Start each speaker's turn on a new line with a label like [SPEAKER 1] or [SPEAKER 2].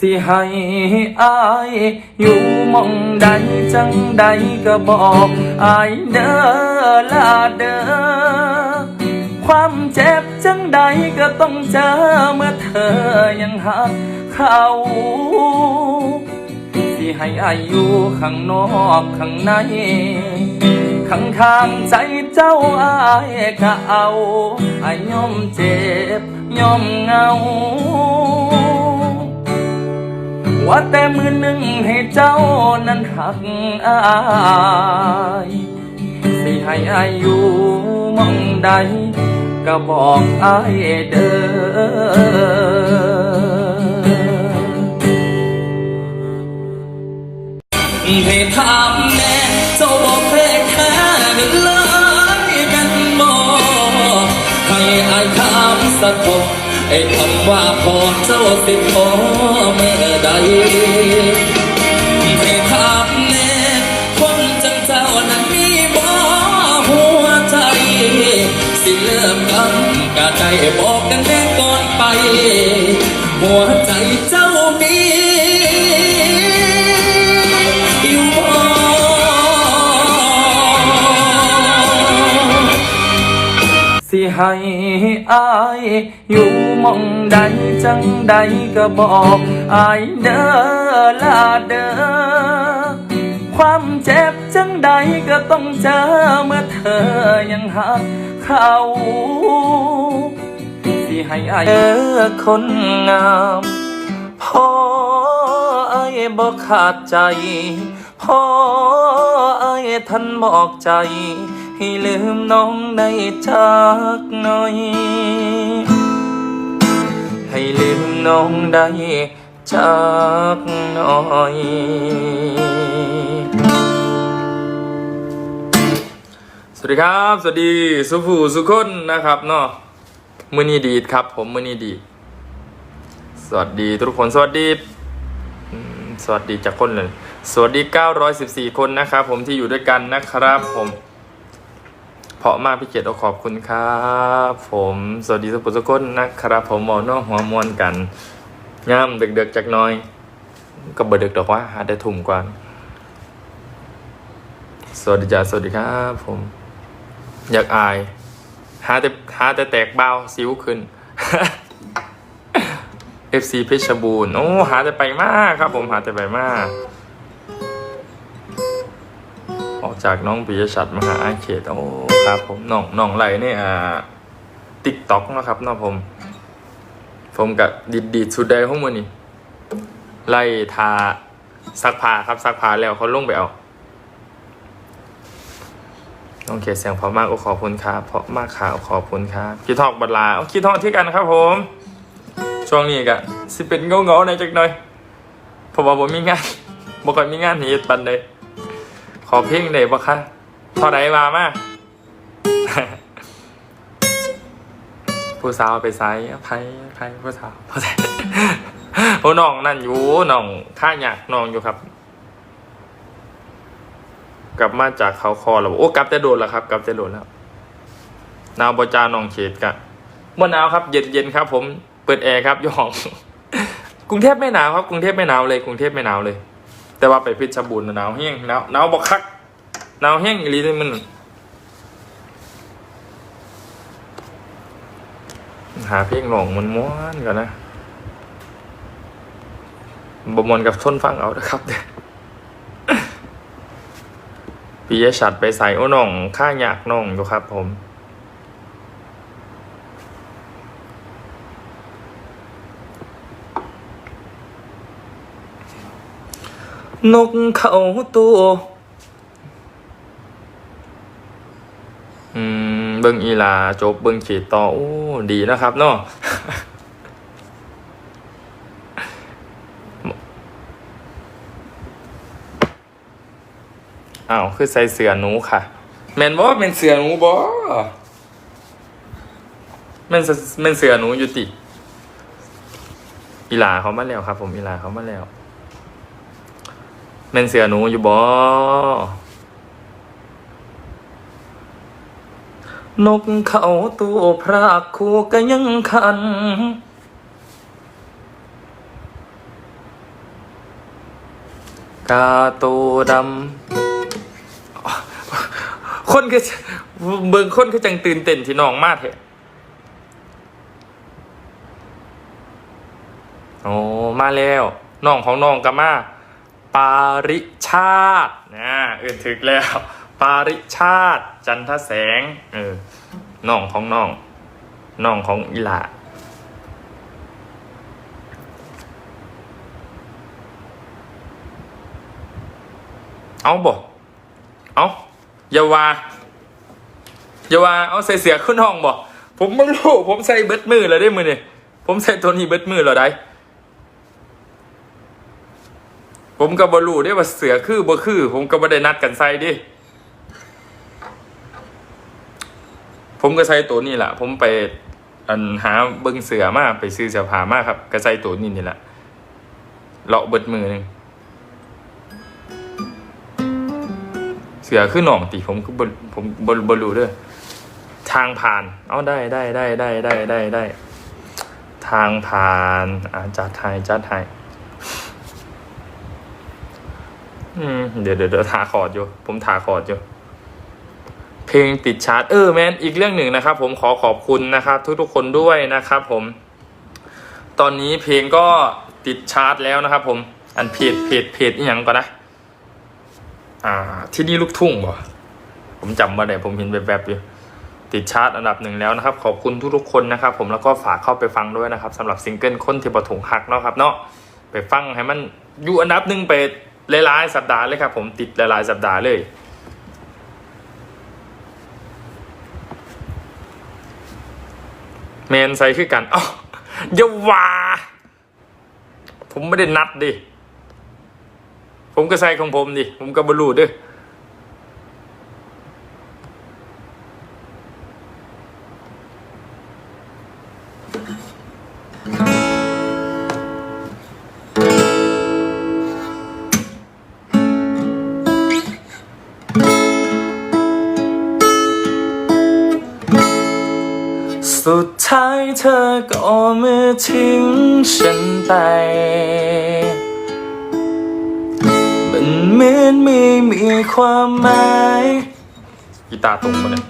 [SPEAKER 1] สิให้อายอยู่มองใดจังใดก็บอกอายเด้อลาเด้อความเจ็บจังใดก็ต้องเจอเมื่อเธอยังหักเขาสิให้อายุข้างนอกข้างในข้างข้างๆใจเจ้าอายก็เอาอายยอมเจ็บยอมเหงา ว่าแต่มือหนึ่งให้เจ้านั้นหักอายสิให้อายุมองใดก็บอกอายเด้อให้ถามแน่เจ้าบอกเพลงแค่กันเลยกันบอกให้อายถามสักคนไอ้คำว่าพอเจ้าสิพอเมื่อ ใดให้ถามแน่คนจังเจ้านั้นมีบ่หัวใจ สิเริ่มกันกะใจบอกกันแน่ก่อนไป หัวใจเจ้ามีอยู่บ่สิให้อายอยู่มองใดจังใดก็บอก ไอเด้อลาเด้อความเจ็บจังใดก็ต้องเจอเมื่อเธอยังหักเขาสิให้อเด้อคนงามพออายบอกขาดใจพออายท่านบอกใจ ให้ลืมน้องได้จักหน่อย ให้ลืมน้องได้ จักหน่อยสวัสดีครับ สวัสดีสุภูสุคนนะครับเนาะมือนีดีดครับ ผมมือนีดีดสวัสดีทุกคนสวัสดีสวัสดีจากคนเลยสวัสดี 914 คนนะครับผมที่อยู่ด้วยกันนะครับผมเพาะมากพี่เกียรติขอบคุณครับ ผมสวัสดีทุกคนทุคนนะครับ ผมหมอนอกหัวมวนกัน ย่ามเด็กๆจากน้อย ก็เบิดเด็กดอกว่าหาได้ถุ่มกว่าสวัสดีจ้าสวัสดีครับผม อยากอายหาแต่หาแต่แตกเบาสิวขึ้น FC เพชรบูรณ์โอ้หาแต่ไปมากครับ ผมหาแต่ไปมาก ออกจากน้องปิยชัดมหาอาเขตโอ้ครับผมน้องน้องไหลเนี่ยอ่าติ๊กต็อกนะครับเนาะผม ผมกับดีดดีดสุดใดของมือนี่ไล่ทาซักผ้าครับซักผ้าแล้วเขาลงไปเอาน้องเขียนเสียงเพราะมากโอ้ขอบคุณครับเพราะมากค่ะโอ้ขอบคุณครับคิดทอกบัดลาคิดทอกที่กันครับผม ช่วงนี้กะสิเป็นเงาเงาๆในอยจักหน่อยเพราะว่าผมมีงานบ่ค่อยมีงานเฮ็ดปันเลยขอเพลงได้บ่คะเท่าใดมามา ผู้สาวไปไซไพ่ไพ่ผู้สาวผู้สาวโอ้น้องนั่นอยู่น้องข้าอยากน้องอยู่ครับ กลับมาจากเขาคอแล้วโอ้กลับแต่โดนแล้วครับ กลับแต่โดนแล้วหนาวบจาหนองเขตกะเมื่อหนาวครับ เย็นเย็นๆครับ ผมเปิดแอร์ครับย่องกรุงเทพไม่หนาวครับกรุงเทพไม่หนาวเลยกรุงเทพไม่หนาวเลย แต่ว่าไปเพชบูรณ์หนาวแห้งหนาวหนาวบอกคักหนาวแห้งอีหลีเลยมัน หาเพลงหลงมันม้วนก่อนนะบมวนกับทนฟังเอานะครับปียชัดไปใส่โอ้น้อง ข้าอยากน้องอยู่ครับผม นกเขาตัว อืม เบิ้งอีลาจบเบิ้งขีดต่อโอ้ดีนะครับเนาะอ้าวคือใส่เสือหนูค่ะ แมนบ่เป็นเสือหนูบ่แมนเสือแมนเสือหนูอยู่ติ อีลาเขามาแล้วครับ ผมอีลาเขามาแล้วแมนเสือหนูอยู่บ่ นกเขาตัวพรากคู่ก็ยังคัน กาโตดำ คนก็เบิ่งคนก็จังตื่นเต้นที่น้องมากเถอะโอ้มาแล้วน้องของน้องก็มา ปาริชาตินะเอื่นถึกแล้ว ปาริชาติ จันทแสง เออน้องของน้องน้องของอีหลาเอาบ่เอาอย่าว่าอย่าว่าเอาใส่เสียขึ้นห้องบ่ผมไม่รู้ผมใส่เบิดมือแล้วได้มือเนี่ยผมใส่ตัวนี้เบิดมือแล้วได้ผมก็บบรูได้ว่าเสือคือบ่คือ ผมก็บ่ได้นัดกันใส่ดิ ผมก็ใส่ตัวนี้แหละผมไปอันหาเบิ้งเสือมาไปซื้อเสื้อผ้ามาครับ ก็ใส่ตัวนี้นี่แหละเลาะเบิดมือหนึงเสือคือหน่องติผมก็บผมบ่บ่รู้เด้อทางผ่าน เอาได้ได้ได้ได้ได้ได้ได้ทางผ่านอ่าจัดไทยจัดไทยอืมเดี๋ยวเดี๋ยวเดี๋ยวถาคอร์ดอยู่ ผมถาคอร์ดอยู่ เพลงติดชาร์ตเออแมนอีกเรื่องหนึ่งนะครับ ผมขอขอบคุณนะครับ ทุกๆคนด้วยนะครับผม ตอนนี้เพลงก็ติดชาร์ตแล้วนะครับ ผมอันเพจเพจเพจอีหยังก่อนนะ อ่า ที่นี่ลูกทุ่งบ่ผมจำมาได้ผมเห็นแบบๆอยู่ติดชาร์ตอันดับหนึ่งแล้วนะครับ ขอบคุณทุกๆคนนะครับ ผมแล้วก็ฝากเข้าไปฟังด้วยนะครับสำหรับซิงเกิลคนที่ปฐงหักเนาะครับเนาะไปฟังให้มันอยู่อันดับหนึ่งไปหลายๆสัปดาห์เลยครับ ผมติดหลายๆสัปดาห์เลย เมนใส่คือกันอ๋ออย่าว่าผมไม่ได้นัดดิ ผมก็ใส่ของผมดิ ผมก็บรูด้วย ท้ายเธอก็มือทิ้งฉันไป มันเหมือนไม่มีความหมายกีตาร์ตรงปะเนี่ย